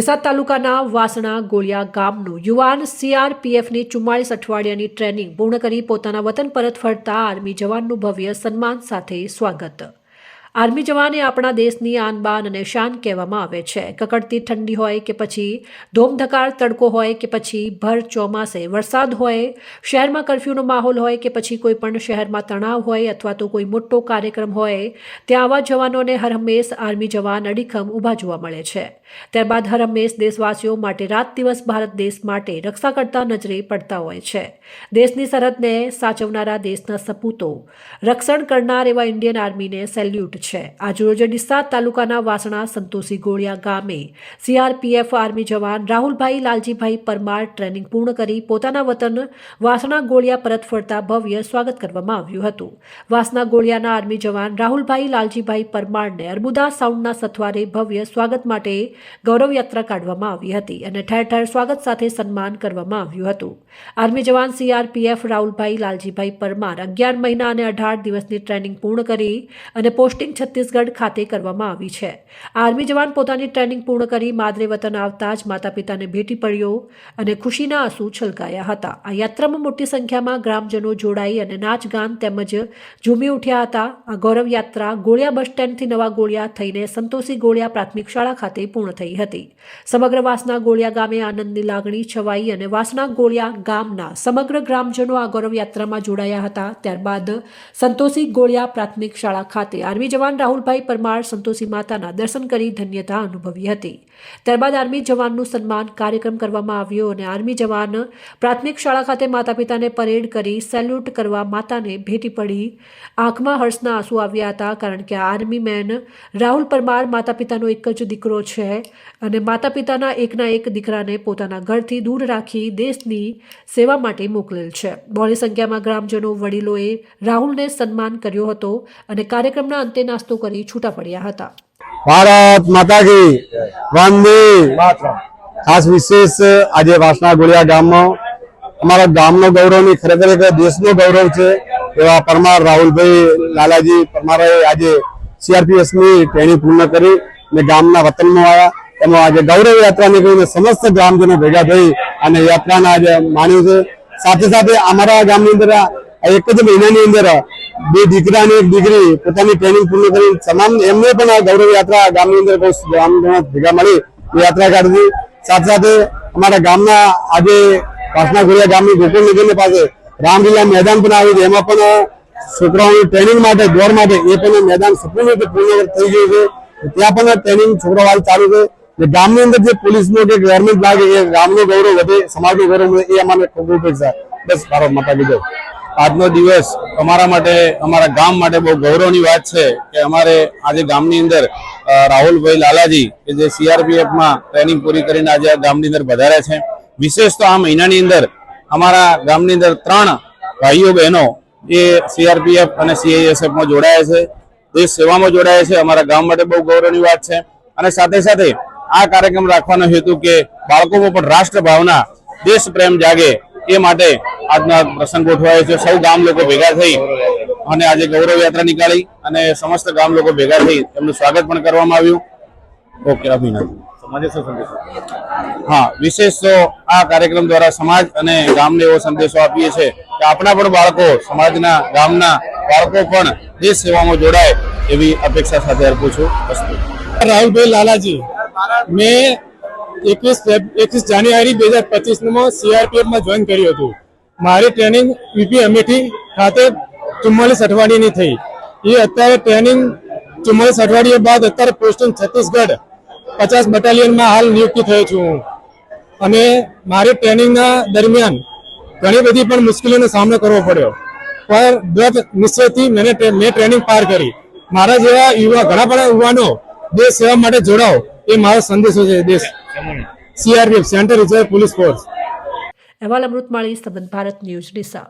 ડીસા તાલુકાના વાસણા ગોળિયા ગામનું યુવાન સીઆરપીએફની ચુમ્માળીસ અઠવાડિયાની ટ્રેનિંગ પૂર્ણ કરી પોતાના વતન પરત ફરતા આર્મી જવાનનું ભવ્ય સન્માન સાથે સ્વાગત. આર્મી જવાને આપણા દેશની આન બાન અને શાન કહેવામાં આવે છે. કકડતી ઠંડી હોય કે પછી ધોમધકાર તડકો હોય કે પછી ભર ચોમાસે વરસાદ હોય, શહેરમાં કરફ્યુનો માહોલ હોય કે પછી કોઈ પણ શહેરમાં તણાવ હોય અથવા તો કોઈ મોટો કાર્યક્રમ હોય, ત્યાં આવા જવાનોને હરહંમેશ આર્મી જવાન અડીખમ ઊભા જોવા મળે છે. ત્યારબાદ હરહંમેશ દેશવાસીઓ માટે રાત દિવસ ભારત દેશ માટે રક્ષા કરતા નજરે પડતા હોય છે. દેશની સરહદને સાચવનારા દેશના સપૂતો, રક્ષણ કરનાર એવા ઇન્ડિયન આર્મીને સેલ્યુટ છે. આજરોજ ડીસા તાલુકાના વાસણા, સંતોષી ગોળિયા ગામે સીઆરપીએફ આર્મી જવાન રાહુલભાઈ, લાલજીભાઈ પરમાર ટ્રેનિંગ પૂર્ણ કરી પોતાના વતન વાસણા ગોળિયા પરત ફરતા ભવ્ય સ્વાગત કરવામાં આવ્યું હતું. વાસણા ગોળિયાના આર્મી જવાન રાહુલભાઈ, લાલજીભાઈ પરમારને અર્બુદા સાઉન્ડના સથવારે ભવ્ય સ્વાગત માટે ગૌરવ યાત્રા કાઢવામાં આવી હતી અને ઠેર ઠેર સ્વાગત સાથે સન્માન કરવામાં આવ્યું હતું. આર્મી જવાન સીઆરપીએફ રાહુલભાઈ, લાલજીભાઈ પરમાર અગિયાર મહિના અને અઢાર દિવસની ટ્રેનિંગ પૂર્ણ કરી અને પોસ્ટિંગ છત્તીસગઢ ખાતે કરવામાં આવી છે. આર્મી જવાન પોતાની ટ્રેનિંગ પૂર્ણ કરી માદરે વતન આવતા જ માતા પિતાને ભેટી પડ્યો અને ખુશીના આંસુ છલકાયા હતા. આ યાત્રામાં મોટી સંખ્યામાં ગ્રામજનો જોડાઈ અને નાચગાન તેમજ ઝૂમી ઉઠ્યા હતા. આ ગૌરવ યાત્રા ગોળિયા બસ સ્ટેન્ડથી નવા ગોળિયા થઈને સંતોષી ગોળિયા પ્રાથમિક શાળા ખાતે પૂર્ણ થઈ હતી. સમગ્ર વાસના ગોળિયા ગામે આનંદની લાગણી છવાઈ અને વાસના ગોળિયા ગામના સમગ્ર ગ્રામજનો આ ગૌરવ યાત્રામાં જોડાયા હતા. ત્યારબાદ સંતોષી ગોળિયા પ્રાથમિક શાળા ખાતે આર્મી જવાન રાહુલભાઈ પરમાર, સંતોષી માતાના દર્શન કરી ધન્યતા અનુભવી હતી. ત્યારબાદ આર્મી જવાનનું સન્માન કાર્યક્રમ કરવામાં આવ્યો અને આર્મી જવાન પ્રાથમિક શાળા ખાતે માતા પિતાને પરેડ કરી સેલ્યુટ કરવા માતાને ભેટી પડી. આંખમાં હર્ષના આંસુ આવ્યા હતા કારણ કે આર્મી મેન રાહુલ પરમાર માતા પિતાનો એક જ દીકરો છે અને માતા પિતાના એકના એક દીકરાને પોતાના ઘરથી દૂર રાખી દેશની સેવા માટે મોકલેલ છે. બહોળી સંખ્યામાં ગ્રામજનો વડીલોએ રાહુલને સન્માન કર્યો હતો અને કાર્યક્રમના અંતે નાસ્તો કરી છૂટા પડ્યા હતા. ભારત માતા કી વંદે. ખાસ વિશેષ આજે વાસણા ગોળિયા ગામમાં અમારા ગામનો ગૌરવ ખરેખર એક દેશનો ગૌરવ છે એવા પરમાર રાહુલભાઈ લાલાજી પરમારે આજે સીઆરપીએસની ટ્રેનિંગ પૂર્ણ કરી ને ગામના વતનમાં આવ્યા. એમાં આજે ગૌરવ યાત્રા નીકળીને સમસ્ત ગ્રામજનો ભેગા થઈ અને યાત્રાના આજે માન્યું છે. સાથે સાથે અમારા ગામની અંદર એક જ મહિનાની અંદર બે દીકરા અને એક દીકરી પોતાની ટ્રેનિંગ પૂર્ણ કરી તમામ એમને પણ આ ગૌરવ યાત્રા ગામની અંદર ગામ ભેગા મળી યાત્રા કાઢી સાથે સાથે અમારા ગામના આજે પાસના ગોળિયા ગામની ગોકુલ નગરની પાસે રામલીલા મેદાન પણ આવ્યું છે. એમાં પણ છોકરાઓની ટ્રેનિંગ માટે, દોડ માટે એ પણ મેદાન સંપૂર્ણ રીતે પૂર્ણ થઈ ગયું છે. ત્યાં પણ ટ્રેનિંગ છોકરાઓ ચાલુ છે. એટલે ગામની અંદર જે પોલીસનો કે ગવર્મેન્ટ લાગે એ ગામનું ગૌરવ વધે, સમાજનું ગૌરવ વધે એ અમારે ખૂબ છે બસ મારો માતા કીધો આજનો દિવસ અમારા માટે, અમારા ગામ માટે બહુ ગૌરવની વાત છે કે અમારે આજે ગામની અંદર રાહુલભાઈ લાલાજી કે જે સીઆરપીએફમાં ટ્રેનિંગ પૂરી કરીને આજે ગામની અંદર વધાર્યા છે. વિશેષ તો આ મહિનાની અંદર અમારા ગામની અંદર ત્રણ ભાઈઓ બહેનો એ સીઆરપીએફ અને સીઆઈએસએફમાં જોડાયા છે. દેશ સેવામાં જોડાયા છે. અમારા ગામ માટે બહુ ગૌરવની વાત છે. અને સાથે સાથે આ કાર્યક્રમ રાખવાનો હેતુ કે બાળકોમાં પણ રાષ્ટ્ર ભાવના દેશ પ્રેમ જાગે એ માટે આજના પ્રસંગ ગોઠવાયો છે. સૌ ગામ લોકો ભેગા થઈ અને આજે ગૌરવ યાત્રા નીકાળી અને સમસ્ત ગામ લોકો ભેગા થઈ એમનું સ્વાગત પણ કરવામાં આવ્યું. ઓકે અભિનંદન. હા વિશેષ તો આ કાર્યક્રમ દ્વારા સમાજ અને ગામને એવો સંદેશો આપીએ છીએ કે આપણા પણ બાળકો સમાજના ગામના બાળકો પણ દેશ સેવામાં જોડાય એવી અપેક્ષા સાથે અર્પું છું. રાહુલભાઈ લાલાજી મેં એકવીસ એકવીસ જાન્યુઆરી બે હજાર પચીસમાં સીઆરપીએફમાં જોઈન કર્યું હતું. મારી ટ્રેનિંગ યુપી અમેઠી ખાતે ચુમ્માલીસ અઠવાડિયાની થઈ. એ અત્યારે ટ્રેનિંગ ચુમ્માલીસ અઠવાડિયા બાદ અત્યારે પોસ્ટિંગ છત્તીસગઢ પચાસ બટાલિયનમાં હાલ નિયુક્તિ થયો છું હું. અને મારી ટ્રેનિંગના દરમિયાન ઘણી બધી પણ મુશ્કેલીનો સામનો કરવો પડ્યો. પણ દ્રઢ નિશ્ચયથી મેં મેં ટ્રેનિંગ પાર કરી. મારા જેવા યુવા ઘણા બધા યુવાનો દેશ સેવા માટે જોડાઓ એ મારો સંદેશો છે દેશ. CRPF central reserve police force અહેવાલ અમૃતમાળી સંબંધ ભારત ન્યૂઝ ડીસા